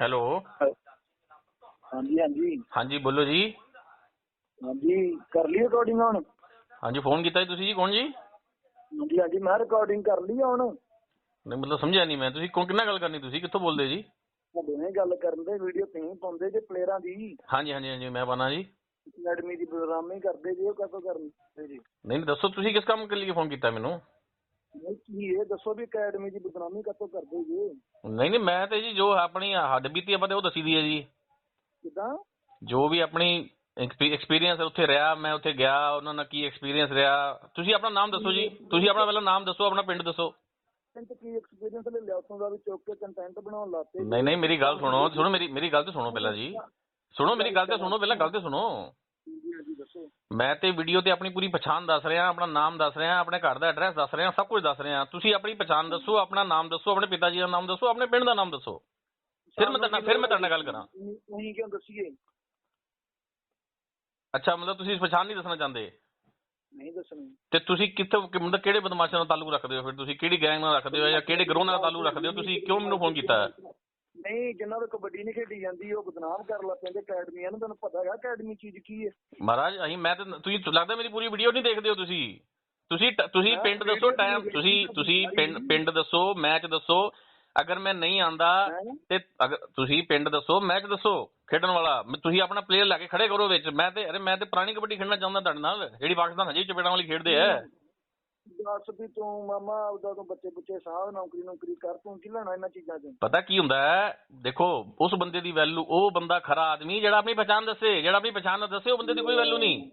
Hello. ਹਾਂਜੀ ਹਾਂਜੀ। ਹਾਂਜੀ ਬੋਲੋ ਜੀ। ਹਾਂਜੀ ਕਰ ਲਈ ਰਿਕਾਰਡਿੰਗ ਹੁਣ? ਹਾਂਜੀ ਫੋਨ ਕੀਤਾ ਜੀ ਤੁਸੀਂ ਜੀ ਕੌਣ ਜੀ? ਹਾਂਜੀ ਹਾਂਜੀ ਮੈਂ ਰਿਕਾਰਡਿੰਗ ਕਰ ਲਈ ਹੁਣ। ਨਹੀਂ ਮਤਲਬ ਸਮਝਿਆ ਨਹੀਂ ਮੈਂ। ਤੁਸੀਂ ਕੌਣ ਕਿੰਨਾ ਗੱਲ ਕਰਨੀ ਤੁਸੀਂ? ਕਿੱਥੋਂ ਬੋਲਦੇ ਜੀ? ਨਾਲ ਗੱਲ ਕਰਨ ਦੇ ਵੀਡੀਓ ਤੁਸੀਂ ਪਾਉਂਦੇ ਜੇ ਪਲੇਅਰਾਂ ਦੀ। ਹਾਂਜੀ ਹਾਂਜੀ ਹਾਂਜੀ ਮੈਂ ਬਾਨਾ ਜੀ। ਅਕੈਡਮੀ ਦੀ ਬਦਨਾਮੀ ਕਰਦੇ ਜੇ ਉਹ ਕਦੋਂ ਕਰਦੇ ਜੀ। ਨਹੀਂ ਦੱਸੋ ਤੁਸੀਂ ਕਿਸ ਕੰਮ ਕੇ ਲਈ ਫੋਨ ਕੀਤਾ ਮੈਨੂੰ? ਨਹੀਂ ਕੀ ਇਹ ਦੱਸੋ ਵੀ ਅਕੈਡਮੀ ਦੀ ਬਦਨਾਮੀ ਕਦੋਂ ਕਰਦੇ ਜੇ? ਨਹੀਂ ਨਹੀਂ ਮੈਂ ਤੇ ਜੀ ਜੋ ਆਪਣੀ ਹੱਡ ਬੀਤੀ ਆਪਾਂ ਤੇ ਉਹ ਦੱਸੀ ਦੀ ਹੈ ਜੀ। ਕਿਦਾਂ? ਜੋ ਵੀ ਆਪਣੀ ਐਕਸਪੀਰੀਅੰਸ ਉੱਥੇ ਰਿਹਾ ਮੈਂ ਉੱਥੇ ਗਿਆ ਉਹਨਾਂ ਨਾਲ ਕੀ ਐਕਸਪੀਰੀਅੰਸ ਰਿਹਾ। ਤੁਸੀਂ ਆਪਣਾ ਨਾਮ ਦੱਸੋ ਜੀ। ਤੁਸੀਂ ਆਪਣਾ ਪਹਿਲਾਂ ਨਾਮ ਦੱਸੋ ਆਪਣਾ ਪਿੰਡ ਦੱਸੋ। ਤੇ ਕੀ ਐਕਸਪੀਰੀਅੰਸ ਲੈ ਲਿਆ ਉਤੋਂ ਦਾ ਵੀ ਚੁੱਕ ਕੇ ਕੰਟੈਂਟ ਬਣਾਉਣ ਲੱਤੇ ਨਹੀਂ ਨਹੀਂ ਮੇਰੀ ਗੱਲ ਸੁਣੋ। ਸੁਣੋ ਮੇਰੀ ਮੇਰੀ ਗੱਲ ਤੇ ਸੁਣੋ ਪਹਿਲਾਂ ਜੀ। ਸੁਣੋ ਮੇਰੀ ਗੱਲ ਤੇ ਸੁਣੋ ਪਹਿਲਾਂ ਗੱਲ ਤੇ ਸੁਣੋ। ਮੈਂ ਤੇ ਵੀਡੀਓ ਤੇ ਆਪਣੀ ਪੂਰੀ ਪਛਾਣ ਦੱਸ ਰਿਹਾ ਆਪਣਾ ਨਾਮ ਦੱਸ ਰਿਹਾ ਆਪਣੇ ਘਰ ਦਾ ਐਡਰੈਸ ਦੱਸ ਰਿਹਾ ਸਭ ਕੁਝ ਦੱਸ ਰਿਹਾ। ਤੁਸੀਂ ਆਪਣੀ ਪਛਾਣ ਦੱਸੋ ਆਪਣਾ ਨਾਮ ਦੱਸੋ ਆਪਣੇ ਪਿਤਾ ਜੀ ਦਾ ਨਾਮ ਦੱਸੋ ਆਪਣੇ ਪਿੰਡ ਦਾ ਨਾਮ ਦੱਸੋ। ਫਿਰ ਮੈਂ ਤੁਹਾਡੇ ਫਿਰ ਮੈਂ ਤੁਹਾਡੇ ਗੱਲ ਕਰਾਂ। ਤੁਸੀਂ ਕਿਉਂ ਦੱਸੀਏ? ਅੱਛਾ ਮਤਲਬ ਤੁਸੀਂ ਪਛਾਣ ਨਹੀਂ ਦੱਸਣਾ ਚਾਹੁੰਦੇ? ਨਹੀਂ ਦੱਸਣੀ। ਤੇ ਤੁਸੀਂ ਕਿੱਥੇ ਮਤਲਬ ਕਿਹੜੇ ਬਦਮਾਸ਼ਾਂ ਨਾਲ ਤਾਲੁਕ ਰੱਖਦੇ ਹੋ? ਫਿਰ ਤੁਸੀਂ ਕਿਹੜੀ ਗੈਂਗ ਨਾਲ ਰੱਖਦੇ ਹੋ ਜਾਂ ਕਿਹੜੇ ਗਰੋਹ ਨਾਲ ਤਾਲੁਕ ਰੱਖਦੇ ਹੋ? ਤੁਸੀਂ ਕਿਉਂ ਮੈਨੂੰ ਫੋਨ ਕੀਤਾ? ਨਹੀਂ ਜਿਨ੍ਹਾਂ ਦਾ ਕਬੱਡੀ ਨਹੀਂ ਖੇਡੀ ਜਾਂਦੀ ਉਹ ਬਦਨਾਮ ਕਰ ਲੱਗ ਪੈਂਦੇ ਅਕੈਡਮੀਆਂ ਨੂੰ ਤੁਹਾਨੂੰ ਪਤਾ ਹੈਗਾ ਅਕੈਡਮੀ ਚੀਜ਼ ਕੀ ਹੈ। ਮਹਾਰਾਜ ਅਸੀਂ ਮੈਂ ਤੇ ਤੁਸੀਂ ਲੱਗਦਾ ਮੇਰੀ ਪੂਰੀ ਵੀਡੀਓ ਨਹੀਂ ਦੇਖਦੇ ਹੋ ਤੁਸੀਂ? ਤੁਸੀਂ ਟ- ਤੁਸੀਂ ਪਿੰਡ ਦੱਸੋ ਟਾਈਮ ਤੁਸੀਂ ਤੁਸੀਂ ਪਿੰਡ ਪਿੰਡ ਦੱਸੋ ਮੈਚ ਦੱਸੋ। ਅਗਰ ਮੈਂ ਨਹੀਂ ਆਂਦਾ ਹੈਂ? ਤੇ ਅਗਰ ਤੁਸੀਂ ਪਿੰਡ ਦੱਸੋ ਮੈਚ ਦੱਸੋ ਖੇਡਣ ਵਾਲਾ। ਮੈਂ- ਤੁਸੀਂ ਆਪਣਾ ਪਲੇਅਰ ਲੈ ਕੇ ਖੜੇ ਕਰੋ ਵਿੱਚ। ਮੈਂ ਤੇ ਅਰੇ ਮੈਂ ਤੇ ਪੁਰਾਣੀ ਕਬੱਡੀ ਖੇਡਣਾ ਚਾਹੁੰਦਾ ਤੁਹਾਡੇ ਨਾਲ। ਜਿਹੜੀ ਪਾਕਿਸਤਾਨ ਹਜੇ ਚਪੇੜਾਂ ਵਾਲੀ ਖੇਡਦੇ ਆ। ਦੱਸ ਵੀ ਤੂੰ ਮਾਮਾ ਉਹਦਾ ਤੋਂ ਬੱਚੇ ਬੱਚੇ ਸਾਹ ਨੌਕਰੀ ਨੌਕਰੀ ਕਰ ਤੂੰ ਕੀ ਲੈਣਾ ਇਹਨਾਂ ਚੀਜ਼ਾਂ 'ਚ? ਪਤਾ ਕੀ ਹੁੰਦਾ ਹੈ? ਦੇਖੋ ਉਸ ਬੰਦੇ ਦੀ ਵੈਲਿਊ ਉਹ ਬੰਦਾ ਖਰਾ ਆਦਮੀ ਜਿਹੜਾ ਆਪਣੀ ਪਛਾਣ ਦੱਸੇ ਜਿਹੜਾ ਆਪਣੀ ਪਛਾਣ ਨਾ ਦੱਸੇ ਉਹ ਬੰਦੇ ਦੀ ਕੋਈ ਵੈਲਿਊ ਨਹੀਂ।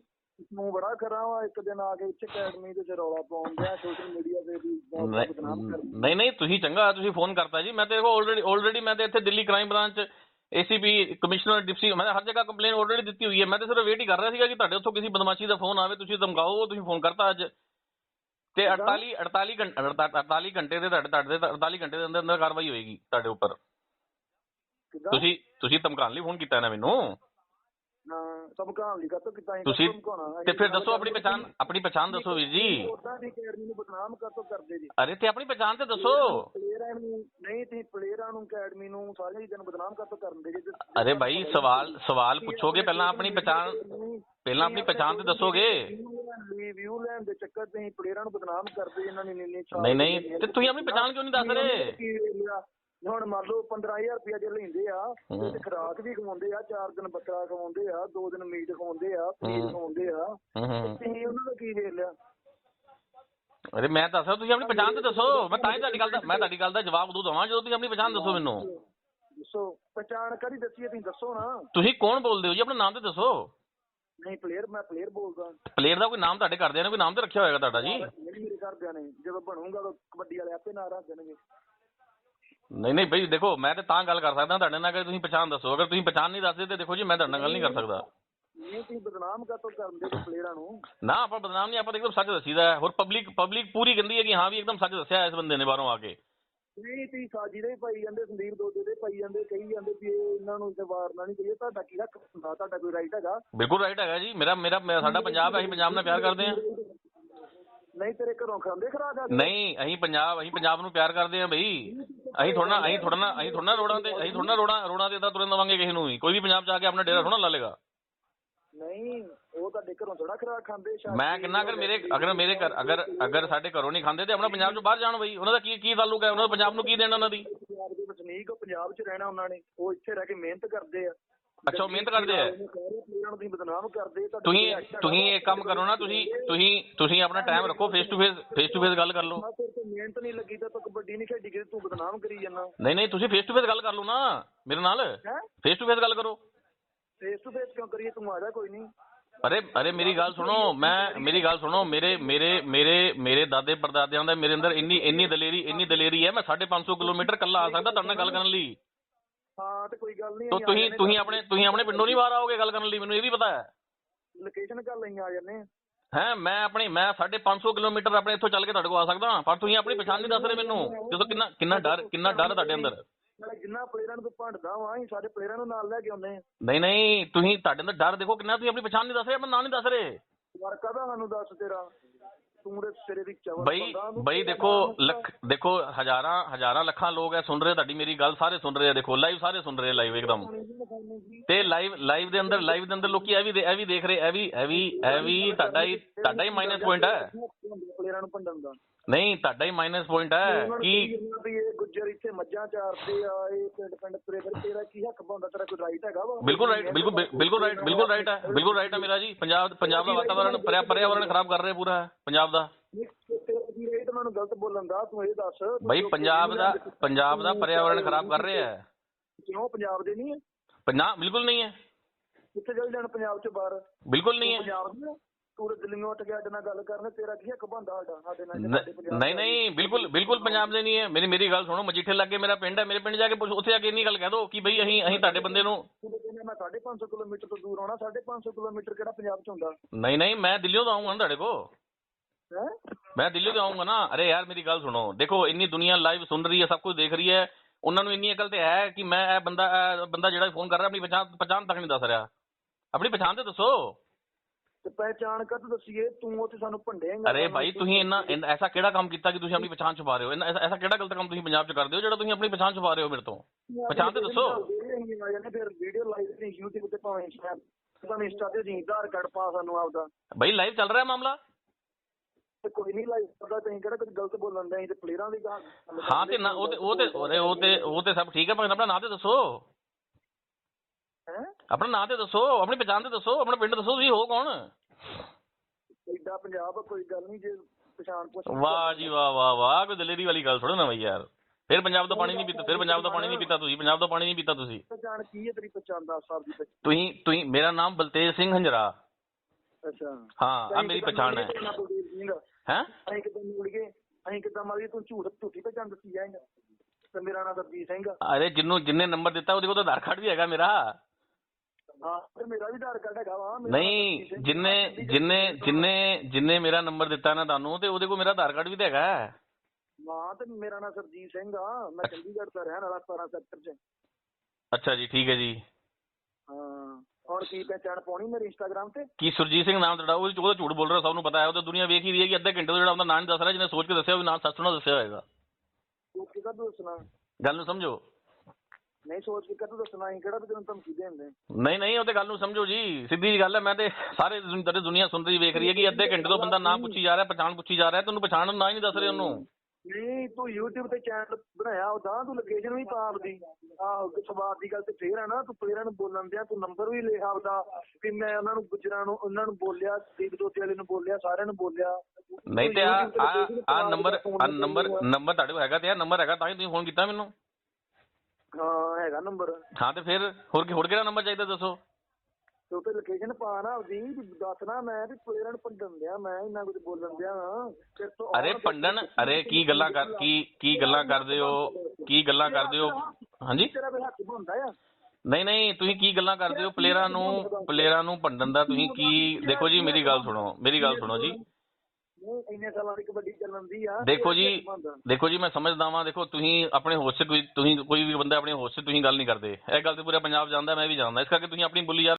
ਤੂੰ ਬੜਾ ਖਰਾ ਵਾ ਇੱਕ ਦਿਨ ਆ ਕੇ ਇੱਥੇ ਅਕੈਡਮੀ ਦੇ ਚ ਰੌਲਾ ਪਾਉਣ ਡਿਆ ਸੋਸ਼ਲ ਮੀਡੀਆ ਤੇ ਵੀ ਬਹੁਤ ਬਦਨਾਮ ਕਰ ਨਹੀਂ ਨਹੀਂ ਤੁਸੀਂ ਚੰਗਾ ਤੁਸੀਂ ਫੋਨ ਕਰਤਾ ਜੀ। ਮੈਂ ਤੇ ਦੇਖੋ ਆਲਰੇਡੀ ਆਲਰੇਡੀ ਮੈਂ ਤੇ ਇੱਥੇ Delhi crime branch ACP commissioner deputy ਮੈਂ ਹਰ ਜਗ੍ਹਾ ਕੰਪਲੇਨ ਆਲਰੇਡੀ ਦਿੱਤੀ ਹੋਈ ਹੈ। ਮੈਂ ਤੇ ਸਿਰਫ ਵੇਟ ਹੀ ਕਰ ਰਿਹਾ ਸੀਗਾ ਕਿ ਤੁਹਾਡੇ ਉੱਥੋਂ ਕਿਸੇ ਬਦਮਾਸ਼ੀ ਦਾ ਫੋਨ ਆਵੇ ਤੁਸੀਂ ਧਮਕਾਓ ਤੁਸੀਂ ਫੋਨ ਕਰਤਾ ਅੱਜ। ਤੇ 48 48 ਘੰਟੇ 48 ਘੰਟੇ ਦੇ ਤੁਹਾਡੇ ਤੁਹਾਡੇ ਦੇ 48 ਘੰਟੇ ਦੇ ਅੰਦਰ ਅੰਦਰ ਕਾਰਵਾਈ ਹੋਏਗੀ ਤੁਹਾਡੇ ਉੱਪਰ। ਤੁਸੀਂ ਤੁਸੀਂ ਧਮਕਾਉਣ ਲਈ ਫੋਨ ਕੀਤਾ ਨਾ ਮੈਨੂੰ। ਹਾਂ ਧਮਕਾਉਣ ਲਈ ਕਾਤੋਂ ਕੀਤਾ ਤੁਸੀਂ ਤੇ ਫਿਰ ਦੱਸੋ ਆਪਣੀ ਪਛਾਣ ਆਪਣੀ ਪਛਾਣ ਦੱਸੋ ਵੀਰ ਜੀ। ਉਦਾਂ ਦੀ ਅਕੈਡਮੀ ਨੂੰ ਬਦਨਾਮ ਕਾਤੋਂ ਕਰਦੇ ਜੀ। ਅਰੇ ਤੇ ਆਪਣੀ ਪਛਾਣ ਤੇ ਦੱਸੋ। ਪਲੇਅਰਾਂ ਨੂੰ ਨਹੀਂ ਤੇ ਪਲੇਅਰਾਂ ਨੂੰ ਅਕੈਡਮੀ ਨੂੰ ਸਾਰੇ ਚੀਜ਼ਾਂ ਨੂੰ ਬਦਨਾਮ ਕਾਤੋਂ ਕਰਨ ਦੇ ਜੀ। ਅਰੇ ਭਾਈ ਸਵਾਲ ਸਵਾਲ ਪੁੱਛੋਗੇ ਪਹਿਲਾਂ ਆਪਣੀ ਪਛਾਣ ਪਹਿਲਾਂ ਆਪਣੀ ਪਛਾਣ ਤੇ ਦੱਸੋਗੇ। ਵਿਊ ਲੈਣ ਦੇ ਚੱਕਰ ਤੇ ਪਲੇਅਰਾਂ ਨੂੰ ਬਦਨਾਮ ਕਰਦੇ ਇਹਨਾਂ ਨੇ ਨਹੀਂ ਨਹੀਂ ਤੇ ਤੁਸੀਂ ਆਪਣੀ ਪਛਾਣ ਕਿਉਂ ਨਹੀਂ ਦੱਸ ਰਹੇ? ਹੁਣ ਮੰਨ ਲਓ 15000 ਰੁਪਇਆ ਜੇ ਲੈਂਦੇ ਆ। ਤੇ ਖਰਾਕ ਵੀ ਖਵਾਉਂਦੇ ਆ ਚਾਰ ਦਿਨ ਬੱਕਰਾ ਖਵਾਉਂਦੇ ਆ ਦੋ ਦਿਨ ਮੀਟ ਖਵਾਉਂਦੇ ਆ ਪਨੀਰ। ਖਵਾਉਂਦੇ ਆ। ਤੁਸੀਂ ਉਹਨਾਂ ਦਾ ਕੀ ਵੇਖ ਲਿਆ? ਅਰੇ ਮੈਂ ਦੱਸਾਂ ਤੁਸੀਂ ਆਪਣੀ ਪਛਾਣ ਤੇ ਦੱਸੋ। ਮੈਂ ਤਾਂ ਹੀ ਤੁਹਾਡੀ ਗੱਲ ਦਾ ਮੈਂ ਤੁਹਾਡੀ ਗੱਲ ਦਾ ਜਵਾਬ ਦੂ ਦਵਾਂ ਜਦੋਂ ਤੁਸੀਂ ਆਪਣੀ ਪਛਾਣ ਦੱਸੋ ਮੈਨੂੰ। ਦੱਸੋ। ਪਛਾਣ ਕਰੀ ਦੱਸੀਏ ਤੁਸੀਂ ਦੱਸੋ ਨਾ। ਤੁਸੀਂ ਕੌਣ ਬੋਲਦੇ ਹੋ ਜੀ? ਆਪਣਾ ਨਾਮ ਤੇ ਦੱਸੋ। ਨਹੀਂ ਪਲੇਅਰ ਮੈਂ ਪਲੇਅਰ ਬੋਲਦਾ। ਪਲੇਅਰ ਦਾ ਕੋਈ ਨਾਮ ਤੁਹਾਡੇ ਘਰਦਿਆਂ ਨੇ ਕੋਈ ਨਾਮ ਤੇ ਰੱਖਿਆ ਹੋਏਗਾ ਤੁਹਾਡਾ ਜੀ? ਮੇਰੇ ਘਰਦਿਆਂ ਨੇ। ਜਦੋਂ ਬਣੂਗਾ ਤਾਂ ਕਬੱਡੀ ਵਾਲੇ ਆਪੇ ਨਾਂ ਰੱਖ ਦੇਣਗੇ। ਨਹੀਂ ਨਹੀਂ ਭਾਈ ਦੇਖੋ ਮੈਂ ਤੇ ਤਾਂ ਗੱਲ ਕਰ ਸਕਦਾ ਤੁਹਾਡੇ ਨਾਲ ਕਿ ਤੁਸੀਂ ਪਛਾਣ ਦੱਸੋ। ਅਗਰ ਤੁਸੀਂ ਪਛਾਣ ਨਹੀਂ ਦੱਸਦੇ ਤੇ ਦੇਖੋ ਜੀ ਮੈਂ ਤੁਹਾਡੇ ਨਾਲ ਗੱਲ ਨਹੀਂ ਕਰ ਸਕਦਾ। ਨਹੀਂ ਤੁਸੀਂ ਬਦਨਾਮ ਕਾਤੋਂ ਕਰਦੇ ਜੇ ਪਲੇਅਰਾਂ ਨੂੰ? ਨਾ ਆਪਾਂ ਬਦਨਾਮ ਨਹੀਂ ਆਪਾਂ ਤਾਂ ਇੱਕਦਮ ਸੱਚ ਦੱਸੀਦਾ ਹੈ। ਹੋਰ ਪਬਲਿਕ ਪਬਲਿਕ ਪੂਰੀ ਕਹਿੰਦੀ ਹੈ ਕਿ ਹਾਂ ਵੀ ਇੱਕਦਮ ਸੱਚ ਦੱਸਿਆ ਹੈ ਇਸ ਬੰਦੇ ਨੇ ਬਾਹਰੋਂ ਆ ਕੇ। ਨਹੀਂ ਤੁਸੀਂ ਸਾਜੀ ਦੇ ਪਾਈ ਜਾਂਦੇ ਸੰਦੀਪ ਦੋਦੇ ਦੇ ਪਾਈ ਜਾਂਦੇ ਕਹੀ ਜਾਂਦੇ ਵੀ ਇਹ ਇਹਨਾਂ ਨੂੰ ਤੇ ਵਾਰਨਾ ਨਹੀਂ ਚਾਹੀਏ ਤੁਹਾਡਾ ਕੀ ਹੱਕ ਹੁੰਦਾ? ਤੁਹਾਡਾ ਕੋਈ ਰਾਈਟ ਹੈਗਾ? ਬਿਲਕੁਲ ਰਾਈਟ ਹੈਗਾ ਜੀ। ਮੇਰਾ ਮੇਰਾ ਸਾਡਾ ਪੰਜਾਬ ਹੈ ਅਸੀਂ ਪੰਜਾਬ ਨਾਲ ਪਿਆਰ ਕਰਦੇ ਹਾਂ। ਨਹੀਂ ਤੇਰੇ ਘਰੋਂ ਖਾਂਦੇ ਖਰਾਕ ਆ ਨਹੀਂ ਅਸੀਂ ਪੰਜਾਬ ਅਸੀਂ ਪੰਜਾਬ ਨੂੰ ਪਿਆਰ ਕਰਦੇ ਹਾਂ ਬਈ। ਅਸੀਂ ਥੋੜਾ ਅਸੀਂ ਥੋੜਾ ਨਾ ਅਸੀਂ ਥੋੜਾ ਨਾ ਰੋਡਾਂ ਤੇ ਅਸੀਂ ਥੋੜਾ ਨਾ ਰੋਡਾਂ ਰੋਡਾਂ ਤੇ ਤਾਂ ਤੁਰਨ ਦਵਾਂਗੇ ਕਿਸੇ ਨੂੰ ਵੀ। ਕੋਈ ਵੀ ਪੰਜਾਬ ਚ ਆ ਕੇ ਆਪਣਾ ਡੇਰਾ ਥੋੜਾ ਲਾ ਲੇਗਾ ਨਹੀਂ ਉਹ ਤੁਹਾਡੇ ਘਰੋਂ ਥੋੜਾ ਖਰਾਕ ਖਾਂਦੇ ਸ਼ਾਇਦ ਮੈਂ ਕਿੰਨਾ ਅਗਰ ਮੇਰੇ ਅਗਰ ਮੇਰੇ ਘਰ ਅਗਰ ਅਗਰ ਸਾਡੇ ਘਰੋਂ ਨਹੀਂ ਖਾਂਦੇ ਤੇ ਆਪਣਾ ਪੰਜਾਬ ਚੋਂ ਬਾਹਰ ਜਾਣ ਬਈ ਉਹਨਾਂ ਦਾ ਕੀ ਕੀ ਤਾਲੁਕ ਹੈ? ਉਹਨਾਂ ਦਾ ਪੰਜਾਬ ਨੂੰ ਕੀ ਦੇਣਾ ਉਹਨਾਂ ਦੀ? ਪੰਜਾਬ ਦੇ ਵਸਨੀਕ ਪੰਜਾਬ 'ਚ ਰਹਿਣਾ ਉਹਨਾਂ ਨੇ ਉਹ ਇੱਥੇ ਰਹਿ ਕੇ ਮਿਹਨਤ ਕਰਦੇ ਆ। ਅੱਛਾ, ਉਹ ਮਿਹਨਤ ਕਰਦੇ ਆ? ਸਾਰੇ ਪਲੇਅਰਾਂ ਨੂੰ ਤੁਸੀਂ ਬਦਨਾਮ ਕਰਦੇ ਤੁਹਾਡੇ ਤੁਸੀਂ। ਇੱਕ ਕੰਮ ਕਰੋ ਨਾ ਤੁਸੀਂ ਤੁਸੀਂ ਤੁਸੀਂ ਆਪਣਾ ਟਾਈਮ ਰੱਖੋ face to face face to face ਗੱਲ ਕਰ ਲਓ। ਮਿਹਨਤ ਨਹੀਂ ਲੱਗੀ ਤਾਂ ਤੂੰ ਕਬੱਡੀ ਨਹੀਂ ਖੇਡੀ ਕਿ ਤੂੰ ਬਦਨਾਮ ਕਰੀ ਜਾਂਦਾ। ਨਹੀਂ ਨਹੀਂ ਤੁਸੀਂ ਫੇਸ ਟੂ ਫੇਸ ਗੱਲ ਕਰ ਲਓ ਨਾ ਮੇਰੇ ਨਾਲ। ਫੇਸ ਟੂ ਫੇਸ ਗੱਲ ਕਰੋ। ਫੇਸ ਟੂ ਫੇਸ ਕਿਉਂ ਕਰੀਏ ਤੂੰ ਆ ਜਾ ਕੋਈ ਨਹੀਂ। ਅਰੇ ਅਰੇ ਮੇਰੀ ਗੱਲ ਸੁਣੋ ਮੈਂ ਮੇਰੀ ਗੱਲ ਸੁਣੋ ਮੇਰੇ ਮੇਰੇ ਮੇਰੇ ਮੇਰੇ ਦਾਦੇ ਪਰਦਾਦਿਆਂ ਦਾ ਮੇਰੇ ਅੰਦਰ ਇੰਨੀ ਇੰਨੀ ਦਲੇਰੀ ਇੰਨੀ ਦਲੇਰੀ ਹੈ ਮੈਂ 550 ਕਿਲੋਮੀਟਰ ਕੱਲਾ ਆ ਸਕਦਾ ਤੁਹਾਡੇ ਨਾਲ ਗੱਲ ਕਰਨ ਲਈ। ਹਾਂ ਤੇ ਕੋਈ ਗੱਲ ਨਹੀਂ ਤੋ ਤੁਸੀਂ ਤੁਸੀਂ ਆਪਣੇ ਤੁਸੀਂ ਆਪਣੇ ਪਿੰਡੋਂ ਨਹੀਂ ਬਾਹਰ ਆਓਗੇ ਗੱਲ ਕਰਨ ਲਈ ਮੈਨੂੰ ਇਹ ਵੀ ਪਤਾ ਹੈ। ਲੋਕੇਸ਼ਨ ਕਰ ਲਈ ਆ ਜਾਂਦੇ ਆ। ਹੈ ਮੈਂ ਆਪਣੀ ਮੈਂ 550 ਕਿਲੋਮੀਟਰ ਆਪਣੇ ਇੱਥੋਂ ਚੱਲ ਕੇ ਤੁਹਾਡੇ ਕੋਲ ਆ ਸਕਦਾ ਪਰ ਤੁਸੀਂ ਆਪਣੀ ਪਛਾਣ ਨਹੀਂ ਦੱਸ ਰਹੇ ਮੈਨੂੰ ਜਦੋਂ ਕਿੰਨਾ ਕਿੰਨਾ ਡਰ ਕਿੰਨਾ ਡਰ ਹੈ ਤੁਹਾਡੇ ਅੰਦਰ। ਜਿੰਨਾ ਪਲੇਅਰਾਂ ਨੂੰ ਭੰਡਦਾ ਵਾਂ ਅਸੀਂ ਸਾਰੇ ਪਲੇਅਰਾਂ ਨੂੰ ਨਾਲ ਲੈ ਕੇ ਆਉਂਦੇ ਆ ਨਹੀਂ ਨਹੀਂ ਤੁਸੀਂ ਤੁਹਾਡੇ ਅੰਦਰ ਡਰ ਦੇਖੋ ਕਿੰਨਾ ਤੁਸੀਂ ਆਪਣੀ ਪਛਾਣ ਨਹੀਂ ਦੱਸ ਰਹੇ ਆਪਣਾ ਨਾਂ ਨਹੀਂ ਦੱਸ ਰਹੇ। ਵਰਕਾ ਦਾ ਸਾਨੂੰ ਦੱਸ ਤੇਰਾ? ਤੂੰ ਦੇ ਸਿਰੇ ਦੀ ਚਵਲ ਬਈ ਬਈ ਤੇਰਾ ਦੇਖੋ ਲੱਖ ਦੇਖੋ ਹਜ਼ਾਰਾਂ ਹਜ਼ਾਰਾਂ ਲੱਖਾਂ ਲੋਕ ਐ ਸੁਣ ਰਹੇ ਤੁਹਾਡੀ ਮੇਰੀ ਗੱਲ ਸਾਰੇ ਸੁਣ ਰਹੇ ਆ ਦੇਖੋ ਲਾਈਵ ਸਾਰੇ ਸੁਣ ਰਹੇ ਲਾਈਵ ਇੱਕਦਮ। ਤੇ ਲਾਈਵ ਲਾਈਵ ਦੇ ਅੰਦਰ ਲਾਈਵ ਦੇ ਅੰਦਰ ਲੋਕੀ ਇਹ ਵੀ ਇਹ ਵੀ ਦੇਖ ਰਹੇ ਇਹ ਵੀ ਇਹ ਵੀ ਇਹ ਵੀ ਤੁਹਾਡਾ ਹੀ ਤੁਹਾਡਾ ਹੀ ਮਾਈਨਸ ਪੁਆਇੰਟ ਹੈ। ਪਲੇਅਰਾਂ ਨੂੰ ਭੰਡਣ ਦਾ। ਨਹੀਂ ਤੁਹਾਡਾ ਹੀ ਮਾਈਨਸ ਪੁਆਇੰਟ ਹੈ ਕਿ ਵੀ ਇਹ ਗੁੱਜਰ ਇੱਥੇ ਮੱਝਾਂ ਚਾਰਦੇ ਆ ਇਹ ਪਿੰਡ ਪਿੰਡ ਤੁਰੇ ਫਿਰ ਤੇਰਾ ਕੀ ਹੱਕ ਬਣਦਾ? ਤੇਰਾ ਕੋਈ ਰਾਈਟ ਹੈਗਾ ਵਾ? ਬਿਲਕੁਲ ਰਾਈਟ ਬਿਲਕੁਲ ਬਿਲਕੁਲ ਰਾਈਟ ਬਿਲਕੁਲ ਰਾਈਟ ਹੈ ਬਿਲਕੁਲ ਰਾਈਟ ਹੈ ਮੇਰਾ ਜੀ। ਪੰਜਾਬ ਪੰਜਾਬ ਦਾ ਵਾਤਾਵਰਣ ਪਰਿਆ- ਪਰਿਆਵਰਣ ਖਰਾਬ ਕਰ ਰਹੇ ਪੂਰਾ ਪੰਜਾਬ ਦਾ। ਤੇਰਾ ਕੀ ਰਾਈਟ ਮੈਨੂੰ ਗਲਤ ਬੋਲਣ ਦਾ ਤੂੰ ਇਹ ਦੱਸ। ਬਈ ਪੰਜਾਬ ਦਾ ਪੰਜਾਬ ਦਾ ਪਰਿਆਵਰਣ ਖਰਾਬ ਕਰ ਰਹੇ ਹੈ। ਕਿਉਂ? ਪੰਜਾਬ ਦੇ ਨਹੀਂ ਹੈ? ਪੰਜਾਬ ਬਿਲਕੁਲ ਨਹੀਂ ਹੈ। ਕਿੱਥੇ ਚੱਲ ਜਾਣ ਪੰਜਾਬ ਚ ਬਾਹਰ? ਬਿਲਕੁਲ ਨਹੀਂ ਹੈ? ਤੇ ਦਿੱਲੀੋਂ ਉੱਠ ਸਾਡੇ ਨਾਲ ਗੱਲ ਕਰਨ ਤੇਰਾ ਕੀ ਹੱਕ ਬਣਦਾ ਸਾਡਾ? ਸਾਡੇ ਨਾਲ ਨ- ਸਾਡੇ ਪੰਜਾਬ ਨਹੀਂ ਨਹੀਂ ਬਿਲਕੁਲ ਬਿਲਕੁਲ ਪੰਜਾਬ ਦੇ ਨਹੀਂ ਹੈ। ਮੇਰੀ ਮੇਰੀ ਗੱਲ ਸੁਣੋ ਮਜੀਠੇ ਲੱਗੇ ਮੇਰਾ ਪਿੰਡ ਹੈ ਮੇਰੇ ਪਿੰਡ ਜਾ ਕੇ ਪੁੱਛ- ਉੱਥੇ ਜਾ ਕੇ ਇੰਨੀ ਗੱਲ ਕਹਿ ਦੋ ਕਿ ਬਈ ਅਸੀਂ ਅਸੀਂ ਤੁਹਾਡੇ ਬੰਦੇ ਨੂੰ ਮੈਂ 550 ਕਿਲੋਮੀਟਰ ਤੋਂ ਦੂਰ ਆਉਣਾ 550 ਕਿਲੋਮੀਟਰ ਕਿਹੜਾ ਪੰਜਾਬ ਚ ਹੁੰਦਾ? ਨਹੀਂ ਨਹੀਂ ਮੈਂ ਦਿੱਲੀੋਂ ਤੋਂ ਆਉਂਗਾ ਨਾ ਤੁਹਾਡੇ ਕੋ ਮੈਂ ਦਿੱਲੀ ਤੋਂ ਆਉਂਗਾ ਨਾ। ਅਰੇ ਯਾਰ ਮੇਰੀ ਗੱਲ ਸੁਣੋ। ਦੇਖੋ ਇੰਨੀ ਦੁਨੀਆ ਲਾਈਵ ਸੁਣ ਰਹੀ ਹੈ ਸਭ ਕੁਝ ਦੇਖ ਰਹੀ ਹੈ। ਉਹਨਾਂ ਨੂੰ ਇੰਨੀ ਅਕਲ ਤੇ ਹੈ ਕਿ ਮੈਂ ਇਹ ਬੰਦਾ ਬੰਦਾ ਜਿਹੜਾ ਫੋਨ ਕਰ ਰਿਹਾ ਆਪਣੀ ਪਛਾਣ ਪਛਾਣ ਤੱਕ ਨਹੀਂ ਦੱਸ ਰਿਹਾ। ਆਪਣੀ ਪਛਾਣ ਤੇ ਦੱਸੋ। ਤੇ ਪਹਿਚਾਣ ਕਦ ਦੱਸੀਏ ਤੂੰ ਉੱਥੇ ਸਾਨੂੰ ਭੰਡੇਂਗਾ ਅਰੇ ਭਾਈ ਤੁਸੀਂ ਇੰਨਾ ਇੰਨਾ- ਐਸਾ ਕਿਹੜਾ ਕੰਮ ਕੀਤਾ ਕਿ ਤੁਸੀਂ ਆਪਣੀ ਪਛਾਣ ਛੁਪਾ ਰਹੇ ਹੋ? ਇੰਨਾ- ਐਸਾ ਐਸਾ ਕਿਹੜਾ ਗਲਤ ਕੰਮ ਤੁਸੀਂ ਪੰਜਾਬ 'ਚ ਕਰਦੇ ਹੋ ਜਿਹੜਾ ਤੁਸੀਂ ਆਪਣੀ ਪਛਾਣ ਛੁਪਾ ਰਹੇ ਹੋ ਮੇਰੇ ਤੋਂ? ਪਛਾਣ ਤੇ ਦੱਸੋ। ਫਿਰ ਵੀਡੀਓ ਲਾਈਵ ਤੇ YouTube ਤੇ ਭਾਵੇਂ ਸ਼ਾਇਦ ਤੁਹਾਨੂੰ ਇੰਸਟਾ ਤੇ ਜੀ ਆਧਾਰ ਕਾਰਡ ਪਾ ਸਾਨੂੰ ਆਪਦਾ। ਭਾਈ ਲਾਈਵ ਚੱਲ ਰਿਹਾ ਮਾਮਲਾ? ਤੇ ਕੋਈ ਨਹੀਂ ਲਾਈਵ ਕਰਦਾ ਤੇ ਅਸੀਂ ਕਿਹੜਾ ਕੁਝ ਗਲਤ ਬੋਲਣ ਦੇ ਅਸੀਂ ਤੇ ਪਲੇਅਰਾਂ ਦੀ ਗੱਲ ਹਾਂ ਤੇ ਨਾ ਉਹ ਤੇ ਉਹ ਤੇ ਉਹ ਤੇ ਉਹ ਤੇ ਸਭ ਠੀਕ ਹੈ ਪਰ ਆਪਣਾ ਨਾਂ ਤੇ ਦੱਸੋ। ਆਪਣਾ ਨਾਂ ਤੇ ਦੱਸੋ ਆਪਣੀ ਪਛਾਣ ਤੇ ਦੱਸੋ ਆਪਣਾ ਪਿੰਡ ਦੱਸੋ ਤੁਸੀਂ ਹੋ ਕੌਣ? ਐਡਾ ਪੰਜਾਬ ਕੋਈ ਗੱਲ ਨਹੀਂ ਜੇ ਪਛਾਣ ਪੁੱਛ ਵਾਹ ਜੀ ਵਾਹ ਵਾਹ ਵਾਹ ਕੋਈ ਦਲੇਰੀ ਵਾਲੀ ਗੱਲ ਥੋੜਾ ਨਾ ਬਈ ਯਾਰ। ਫਿਰ ਪੰਜਾਬ ਦਾ ਪਾਣੀ ਨਹੀਂ ਪੀਤਾ ਫਿਰ ਪੰਜਾਬ ਦਾ ਪਾਣੀ ਨਹੀਂ ਪੀਤਾ ਤੁਸੀਂ ਪੰਜਾਬ ਦਾ ਪਾਣੀ ਨਹੀਂ ਪੀਤਾ ਤੁਸੀਂ। ਪਛਾਣ ਕੀ ਹੈ ਤੇਰੀ ਪਛਾਣ ਦਾ ਸਾਹਿਬ ਦੀ ਤੁਸੀਂ ਤੁਸੀਂ ਮੇਰਾ ਨਾਮ ਬਲਤੇਜ ਸਿੰਘ ਹੰਜਰਾ। ਅੱਛਾ। ਹਾਂ ਆ ਮੇਰੀ ਪਛਾਣ ਹੈ। ਹੈ? ਅਸੀਂ ਕਿਦਾਂ ਮਿਲ ਗਏ ਅਸੀਂ ਕਿਦਾਂ ਮਾਰੀ ਤੂੰ ਝੂਠ ਝੂਠੀ ਪਛਾਣ ਦੱਸੀ ਜਾਏਗਾ। ਤੇ ਮੇਰਾ ਨਾਮ ਦਰਜੀਤ ਸਿੰਘ ਅਰੇ ਜਿੰਨੂੰ ਜਿੰਨੇ ਨੰਬਰ ਦਿੱਤਾ ਉਹਦੇ ਕੋਲ ਤਾਂ ਆਧਾਰ ਕਾਰਡ ਵੀ ਹੈਗਾ ਮੇਰਾ। ਹਾਂ ਤੇ ਮੇਰਾ ਵੀ ਆਧਾਰ ਕਾਰਡ ਹੈਗਾ ਵਾ ਮੇਰਾ ਨਾਮ ਨਹੀਂ। ਜਿੰਨੇ ਜਿੰਨੇ ਜਿੰਨੇ ਜਿੰਨੇ ਮੇਰਾ ਨੰਬਰ ਦਿੱਤਾ ਨਾ ਤੁਹਾਨੂੰ ਤੇ ਉਹਦੇ ਕੋਲ ਮੇਰਾ ਆਧਾਰ ਕਾਰਡ ਵੀ ਤਾਂ ਹੈਗਾ। ਹਾਂ ਤੇ ਮੇਰਾ ਨਾਮ ਸਰਜੀਤ ਸਿੰਘ ਆ ਮੈਂ ਚੰਡੀਗੜ੍ਹ ਦਾ ਰਹਿਣ ਵਾਲਾ 17 ਸੈਕਟਰ 'ਚ। ਅੱਛਾ ਜੀ ਠੀਕ ਹੈ ਜੀ। ਹਾਂ ਹੁਣ ਕੀ ਪਹਿਚਾਣ ਪਾਉਣੀ ਮੇਰੇ ਇੰਸਟਾਗ੍ਰam ਤੇ? ਕੀ ਸੁਰਜੀਤ ਸਿੰਘ ਨਾਮ ਤੁਹਾਡਾ ਉਹ ਉਹਦਾ ਝੂਠ ਬੋਲ ਰਿਹਾ ਸਭ ਨੂੰ ਪਤਾ ਹੈ ਉਹ ਤਾਂ ਦੁਨੀਆ ਵੇਖ ਹੀ ਰਹੀ ਹੈ ਕਿ ਅੱਧੇ ਘੰਟੇ ਤੋਂ ਜਿਹੜਾ ਉਹਦਾ ਨਾਂ ਨਹੀਂ ਦੱਸ ਰਿਹਾ ਜਿਹਨੇ ਸੋਚ ਕੇ ਦੱਸਿਆ ਉਹ ਵੀ ਨਾਂ ਸੱਚ ਨਾਲ ਦੱਸਿਆ ਹੋਏਗਾ। ਗੱਲ ਨੂੰ ਸਮਝੋ। ਨਹੀਂ ਸੋਚ ਕੇ ਕਦੋਂ ਦੱਸਣਾ ਅਸੀਂ ਕਿਹੜਾ ਵੀ ਤੈਨੂੰ ਧਮਕੀ ਦੇਂਦੇ ਨਹੀਂ ਨਹੀਂ ਉਹ ਤੇ ਗੱਲ ਨੂੰ ਸਮਝੋ ਜੀ। ਸਿੱਧੀ ਜੀ ਗੱਲ ਹੈ ਮੈਂ ਤੇ ਸਾਰੇ ਦੁਨ- ਸਾਰੀ ਦੁਨੀਆ ਸੁਣ ਰਹੀ ਵੇਖ ਰਹੀ ਹੈ ਕਿ ਅੱਧੇ ਘੰਟੇ ਤੋਂ ਬੰਦਾ ਨਾਂ ਪੁੱਛੀ ਜਾ ਰਿਹਾ ਪਛਾਣ ਪੁੱਛੀ ਜਾ ਰਿਹਾ ਤੁਹਾਨੂੰ ਪਛਾਣ ਨੂੰ ਹੀ ਨਹੀਂ ਦੱਸ ਰਹੇ ਉਹਨੂੰ। ਨਹੀਂ ਤੂੰ YouTube ਤੇ ਚੈਨਲ ਬਣਾਇਆ ਉਹਦਾ ਤੂੰ ਲੋਕੇਸ਼ਨ ਵੀ ਪਾ ਆਪਦੀ। ਆਹੋ ਸਵਾਦ ਦੀ ਗੱਲ ਤੇ ਫੇਰ ਆ ਨਾ ਤੂੰ ਪਲੇਅਰਾਂ ਨੂੰ ਬੋਲਣ ਦਿਆ ਤੂੰ ਨੰਬਰ ਵੀ ਲਿਖ ਆਪਦਾ ਕਿ ਮੈਂ ਉਹਨਾਂ ਨੂੰ ਗੁਜਰਾਂ ਨੂੰ ਉਹਨਾਂ ਨੂੰ ਬੋਲਿਆ ਦੀਪ ਦੋਤੇ ਵਾਲੇ ਨੂੰ ਬੋਲਿਆ ਸਾਰਿਆਂ ਨੂੰ ਬੋਲਿਆ। ਨਹੀਂ ਤੇ ਆ ਤੂੰ YouTube ਆ location ਆ ਪਾ ਨੰਬਰ ਆਪਦਾ phone ਆ ਤੇ ਨੰਬਰ ਬੋਲੂਗਾ। ਨੰਬਰ ਤੁਹਾਡੇ ਕੋਲ ਹੈਗਾ ਤੇ ਆ ਨੰਬਰ ਹੈਗਾ ਤਾਂ ਹੀ ਤੁਸੀਂ ਫੋਨ ਕੀਤਾ ਮੈਨੂੰ। ਹਾਂ ਹੈਗਾ ਨੰਬਰ ਹਾਂ ਤੇ ਫਿਰ ਹੋਰ ਕੀ ਹੋਰ ਕਿਹੜਾ ਨੰਬਰ ਚਾਹੀਦਾ ਦੱਸੋ? ਤੇ ਉੱਤੇ ਲੋਕੇਸ਼ਨ ਪਾ ਨਾ ਆਪਦੀ ਵੀ ਦੱਸਣਾ ਮੈਂ ਵੀ ਪਲੇਅਰਾਂ ਨੂੰ ਭੰਡਣ ਦਿਆ ਮੈਂ ਇੰਨਾ ਕੁਝ ਬੋਲਣ ਦਿਆ ਫਿਰ ਤੋਂ ਅਰੇ ਪੰਡਨ ਅਰੇ ਕੀ ਗੱਲਾਂ ਕਰ ਕੀ ਕੀ ਗੱਲਾਂ ਕਰਦੇ ਹੋ? ਕੀ ਗੱਲਾਂ ਕਰਦੇ ਹੋ? ਹਾਂਜੀ? ਤੇਰਾ ਵੀ ਹੱਥ ਹੁੰਦਾ ਆ। ਨਹੀਂ ਨਹੀਂ ਤੁਸੀਂ ਕੀ ਗੱਲਾਂ ਕਰਦੇ ਹੋ? ਪਲੇਅਰਾਂ ਨੂੰ ਪਲੇਅਰਾਂ ਨੂੰ ਭੰਡਣ ਦਾ ਤੁਸੀਂ ਕੀ ਦੇਖੋ ਜੀ ਮੇਰੀ ਗੱਲ ਸੁਣੋ ਮੇਰੀ ਗੱਲ ਸੁਣੋ ਜੀ। ਇੰਨੇ ਸਾਲਾਂ ਦੀ ਕਬੱਡੀ ਚੱਲਣ ਦੀ ਆ ਦੇਖੋ ਜੀ? ਦੇਖੋ ਜੀ ਮੈਂ ਸਮਝਦਾ ਵਾਂ ਦੇਖੋ ਤੁਸੀਂ ਆਪਣੇ ਹੋਸ਼ 'ਚ ਕੋਈ ਤੁਸੀਂ ਕੋਈ ਵੀ ਬੰਦਾ ਆਪਣੇ ਹੋਸ਼ 'ਚ ਤੁਸੀਂ ਗੱਲ ਨਹੀਂ ਕਰਦੇ ਇਹ ਗੱਲ ਤੇ ਪੂਰਾ ਪੰਜਾਬ ਜਾਣਦਾ ਮੈਂ ਵੀ ਜਾਣਦਾ ਇਸ ਕਰਕੇ ਤੁਸੀਂ ਆਪਣੀ ਬੋਲੀ ਯਾਰ